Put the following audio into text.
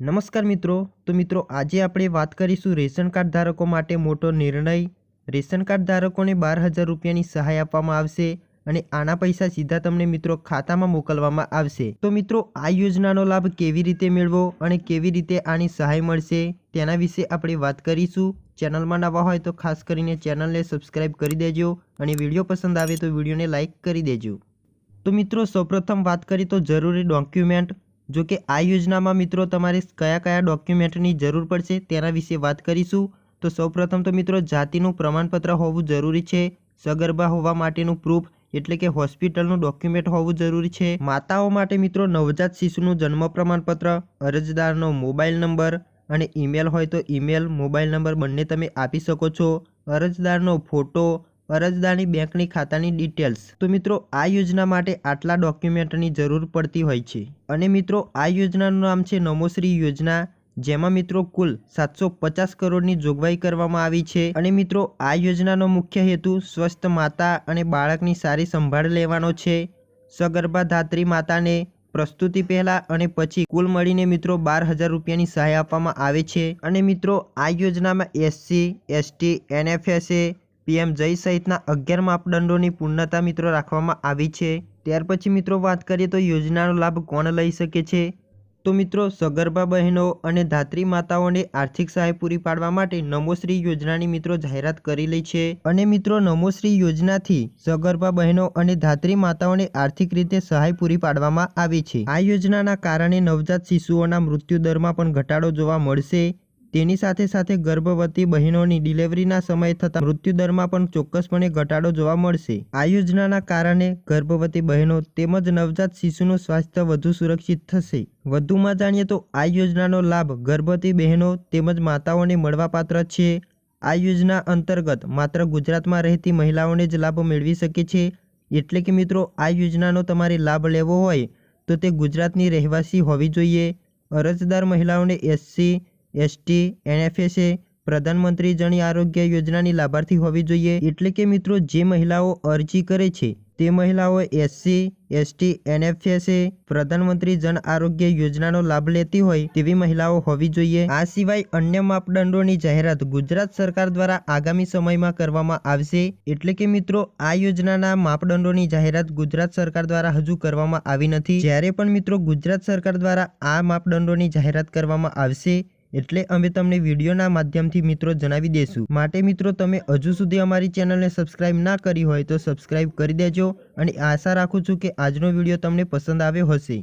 નમસ્કાર મિત્રો. તો મિત્રો, આજે આપણે વાત કરીશું રેશન કાર્ડ ધારકો માટે મોટો નિર્ણય. રેશન કાર્ડ ધારકોને બાર હજાર રૂપિયાની સહાય આપવામાં આવશે અને આના પૈસા સીધા તમને મિત્રો ખાતામાં મોકલવામાં આવશે. તો મિત્રો, આ યોજનાનો લાભ કેવી રીતે મેળવો અને કેવી રીતે આની સહાય મળશે તેના વિશે આપણે વાત કરીશું. ચેનલમાં નવા હોય તો ખાસ કરીને ચેનલને સબસ્ક્રાઇબ કરી દેજો અને વીડિયો પસંદ આવે તો વિડીયોને લાઇક કરી દેજો. તો મિત્રો, સૌપ્રથમ વાત કરીએ તો જરૂરી ડોક્યુમેન્ટ. જો કે આ યોજનામાં મિત્રો તમારે કયા કયા ડોક્યુમેન્ટની જરૂર પડશે તેના વિશે વાત કરીશું. તો સૌપ્રથમ તો મિત્રો જાતિનું પ્રમાણપત્ર હોવું જરૂરી છે, સગર્ભા હોવા માટેનું પ્રૂફ એટલે કે હોસ્પિટલનું ડોક્યુમેન્ટ હોવું જરૂરી છે. માતાઓ માટે મિત્રો નવજાત શિશુનું જન્મ પ્રમાણપત્ર, અરજદારનો મોબાઈલ નંબર અને ઈમેલ હોય તો ઈમેલ મોબાઈલ નંબર બંને તમે આપી શકો છો. અરજદારનો ફોટો અરજદારની બેંકની ખાતાની ડિટેલ્સ. તો મિત્રો, આ યોજના માટે આટલા ડોક્યુમેન્ટની જરૂર પડતી હોય છે. અને મિત્રો, આ યોજનાનું નામ છે નમોશ્રી યોજના, જેમાં મિત્રો કુલ સાતસો પચાસ કરોડની જોગવાઈ કરવામાં આવી છે. અને મિત્રો, આ યોજનાનો મુખ્ય હેતુ સ્વસ્થ માતા અને બાળકની સારી સંભાળ લેવાનો છે. સગર્ભા ધાત્રી માતાને પ્રસ્તુતિ પહેલાં અને પછી કુલ મળીને મિત્રો બાર હજાર રૂપિયાની સહાય આપવામાં આવે છે. અને મિત્રો, આ યોજનામાં એસસી, એસટી, એનએફએસએ પીએમ જય સહિતના અગિયાર માપદંડોની પૂર્ણતા મિત્રો રાખવામાં આવી છે. ત્યાર પછી મિત્રો વાત કરીએ તો યોજનાનો લાભ કોણ લઈ શકે છે? તો મિત્રો સગર્ભા બહેનો અને ધાત્રી માતાઓને આર્થિક સહાય પૂરી પાડવા માટે નમોશ્રી યોજનાની મિત્રો જાહેરાત કરેલી છે. અને મિત્રો નમોશ્રી યોજનાથી સગર્ભા બહેનો અને ધાત્રી માતાઓને આર્થિક રીતે સહાય પૂરી પાડવામાં આવી છે. આ યોજનાના કારણે નવજાત શિશુઓના મૃત્યુ દરમાં પણ ઘટાડો જોવા મળશે. તેની સાથે સાથે ગર્ભવતી બહેનોની ડિલિવરીના સમય થતા મૃત્યુદરમાં પણ ચોક્કસપણે ઘટાડો જોવા મળશે. આ યોજનાના કારણે ગર્ભવતી બહેનો તેમજ નવજાત શિશુનું સ્વાસ્થ્ય વધુ સુરક્ષિત થશે. વધુમાં જાણીએ તો આ યોજનાનો લાભ ગર્ભવતી બહેનો તેમજ માતાઓને મળવાપાત્ર છે. આ યોજના અંતર્ગત માત્ર ગુજરાતમાં રહેતી મહિલાઓને જ લાભ મેળવી શકે છે. એટલે કે મિત્રો, આ યોજનાનો તમારે લાભ લેવો હોય તો તે ગુજરાતની રહેવાસી હોવી જોઈએ. અરજદાર મહિલાઓને એસસી એસટી, એનએફએસએ, પ્રધાનમંત્રી જણી આરોગ્ય યોજનાની લાભાર્થી હોવી જોઈએ. એટલે કે મિત્રો, જે મહિલાઓ અરજી કરે છે, તે મહિલાઓ એસસી, એસટી, એનએફએસએ, પ્રધાનમંત્રી જન આરોગ્ય યોજનાનો લાભ લેતી હોય તેવી મહિલાઓ હોવી જોઈએ. આ સિવાય અન્ય માપદંડોની જાહેરાત ગુજરાત સરકાર દ્વારા આગામી સમયમાં કરવામાં આવશે. એટલે કે મિત્રો, આ યોજનાના માપદંડોની જાહેરાત ગુજરાત સરકાર દ્વારા હજુ કરવામાં આવી નથી. જ્યારે પણ મિત્રો, ગુજરાત સરકાર દ્વારા આ માપદંડોની જાહેરાત કરવામાં આવશે એટલે અમે તમને વિડીયોના માધ્યમથી મિત્રો જણાવી દઈશું માટે મિત્રો, તમે હજુ સુધી અમારી ચેનલને સબસ્ક્રાઇબ ના કરી હોય તો સબસ્ક્રાઇબ કરી દેજો અને આશા રાખું છું કે આજનો વીડિયો તમને પસંદ આવ્યો હશે.